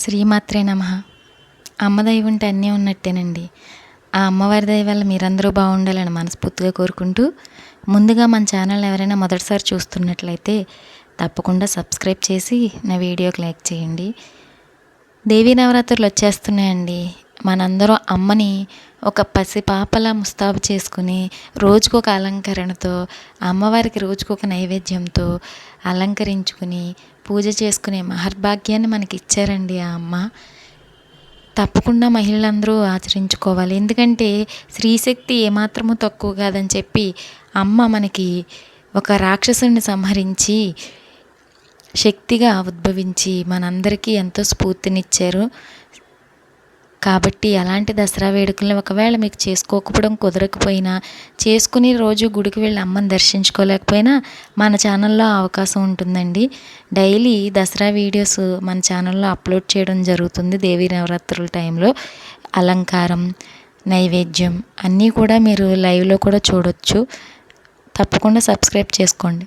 శ్రీమాత్రే నమ. అమ్మ దయ ఉంటే అన్నీ ఉన్నట్టేనండి. ఆ అమ్మవారి దయ వల్ల మీరందరూ బాగుండాలని మనస్ఫూర్తిగా కోరుకుంటూ ముందుగా మన ఛానల్ ఎవరైనా మొదటిసారి చూస్తున్నట్లయితే తప్పకుండా సబ్స్క్రైబ్ చేసి నా వీడియోకి లైక్ చేయండి. దేవీ నవరాత్రులు వచ్చేస్తున్నాయండి. మనందరం అమ్మని ఒక పసిపాపలా ముస్తాబు చేసుకుని రోజుకొక అలంకరణతో అమ్మవారికి రోజుకొక నైవేద్యంతో అలంకరించుకుని పూజ చేసుకునే మహర్భాగ్యాన్ని మనకి ఇచ్చారండి ఆ అమ్మ. తప్పకుండా మహిళలందరూ ఆచరించుకోవాలి. ఎందుకంటే స్త్రీశక్తి ఏమాత్రము తక్కువ కాదని చెప్పి అమ్మ మనకి ఒక రాక్షసుని సంహరించి శక్తిగా ఉద్భవించి మనందరికీ ఎంతో స్ఫూర్తినిచ్చారు. కాబట్టి అలాంటి దసరా వేడుకల్ని ఒకవేళ మీకు చేసుకోకపోవడం కుదరకపోయినా చేసుకుని రోజు గుడికి వెళ్ళి అమ్మని దర్శించుకోలేకపోయినా మన ఛానల్లో అవకాశం ఉంటుందండి. డైలీ దసరా వీడియోస్ మన ఛానల్లో అప్లోడ్ చేయడం జరుగుతుంది దేవీ నవరాత్రుల టైంలో. అలంకారం నైవేద్యం అన్నీ కూడా మీరు లైవ్లో కూడా చూడొచ్చు. తప్పకుండా సబ్స్క్రైబ్ చేసుకోండి.